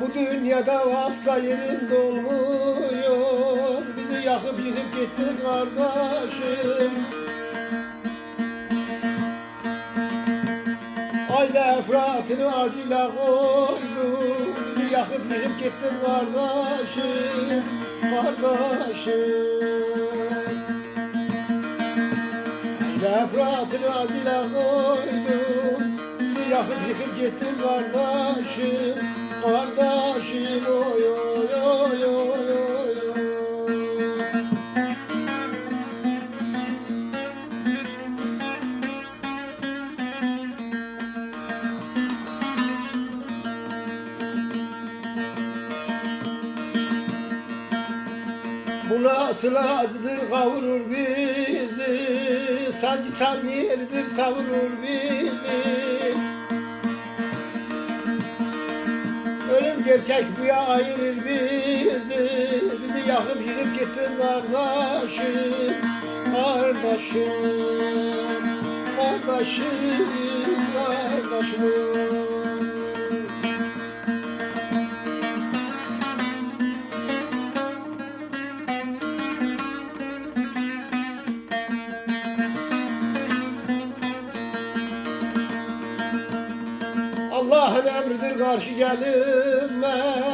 Bu dünyada vasıta yerin dolmuyor Bizi yakıp yıkıp gittin kardeşim Aile efratını acıyla koydu Bizi yakıp yıkıp gittin kardeşim kardeşim. Nefratına dile koydum. Su yakıp yıkıp gittim kardeşim. Kardeşim oy oy oy oy. Bu nasıl acıdır kavurur bizi. Sancı saniyelidir savurur bizi. Ölüm gerçek bu ya ayırır bizi. Bizi yakıp yıkıp gittin kardeşim. Kardeşim Kardeşim Kardeşim karşı gelinmez.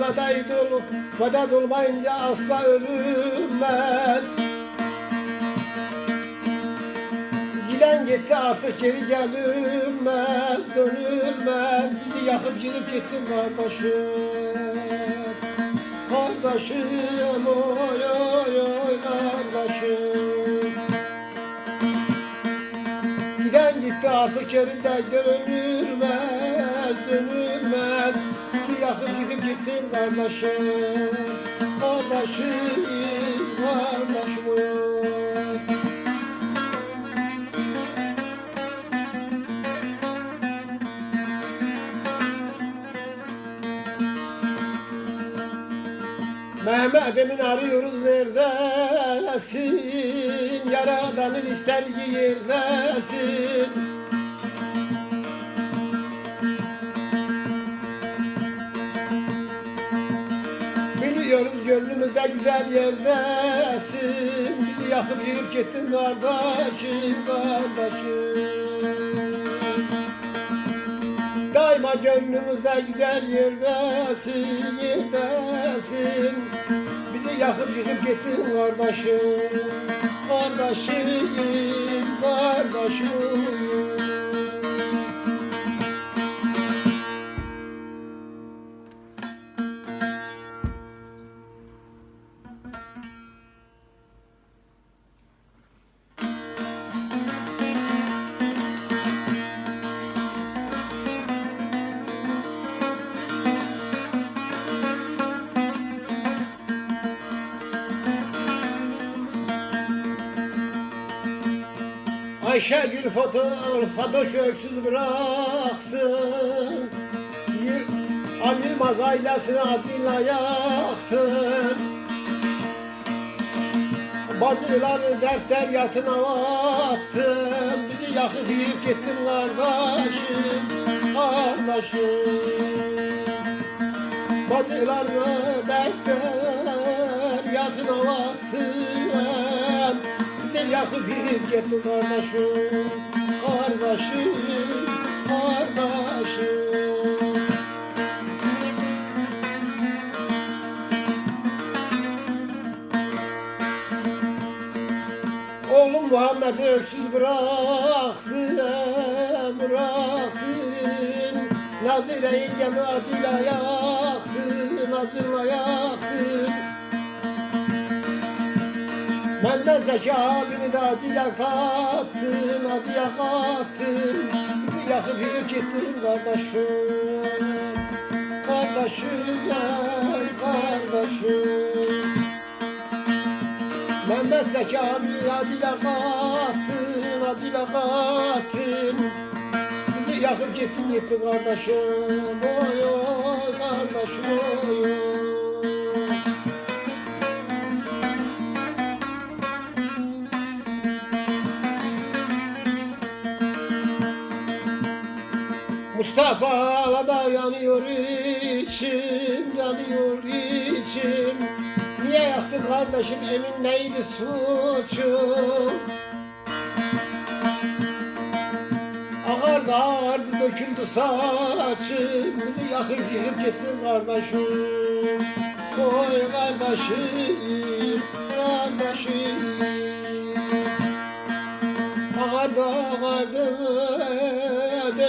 Vedat, ol, vedat olmayınca asla ölünmez. Giden gitti artık geri gelinmez Dönülmez. Bizi yakıp yıkıp gittin kardeşim. Kardeşim oy oy oy kardeşim. Giden gitti artık yerinde dönülmez, dönülmez Bizi yakıp gidip gittin kardeşim, kardeşim, kardeşim Mehmet Emin arıyoruz neredesin? Yaradanın istediği yerdesin. Biliyoruz gönlümüzde güzel yerdesin. Bizi yakıp yıkıp gittin kardeşim, kardeşim. Daima gönlümüzde güzel yerdesin, yerdesin Bizi yakıp yıkıp gittin kardeşim Kardeşim, kardeşim Ayşegül foto, Fatoş öksüz bıraktın Y- Ali Yılmaz ailesini acıyla yaktın Bacıları dert deryasına attın Bizi yakıp yiyip gittin kardeşim Kardeşim. Bacılarını dert deryasına attın yakıp gittin kardeşim. Kardeşim Kardeşim. Oğlum Muhammed'i öksüz bıraktın, bıraktın. Nazire yengemi acıyla yaktın, acıyla yaktın Benden Zeki abini de acıya kattın, acıya kattın. Bizi yakıp yürüp gittin kardeşim Kardeşim, kardeşim. Mehmet Zeki abi acıyla kattın, acıyla kattın. Bizi yakıp gittin gittin kardeşim. Oy oy kardeşim oy oy Safalada yanıyor içim, yanıyor içim. Niye yaktın kardeşim emin neydi suçum? Ağardı ağardı döküldü saçım. Bizi yakıp yıkıp gittin kardeşim. Oy kardeşim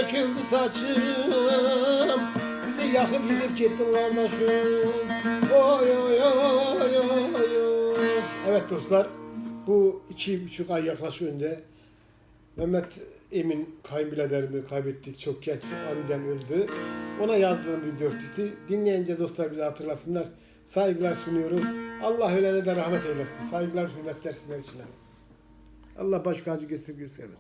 döküldü saçım Bizi yakıp yıkıp gittin kardeşim Oy oy oy oy oy Evet dostlar bu iki buçuk ay yaklaşınca Mehmet Emin kayınbiraderimi kaybettik çok geç aniden öldü. Ona yazdığım bir dörtlüktü. Dinleyince dostlar bizi hatırlasınlar. Saygılar sunuyoruz. Allah ölene de rahmet eylesin. Saygılar hürmetler sizler için. Allah başka acı getirgüsü eylesin.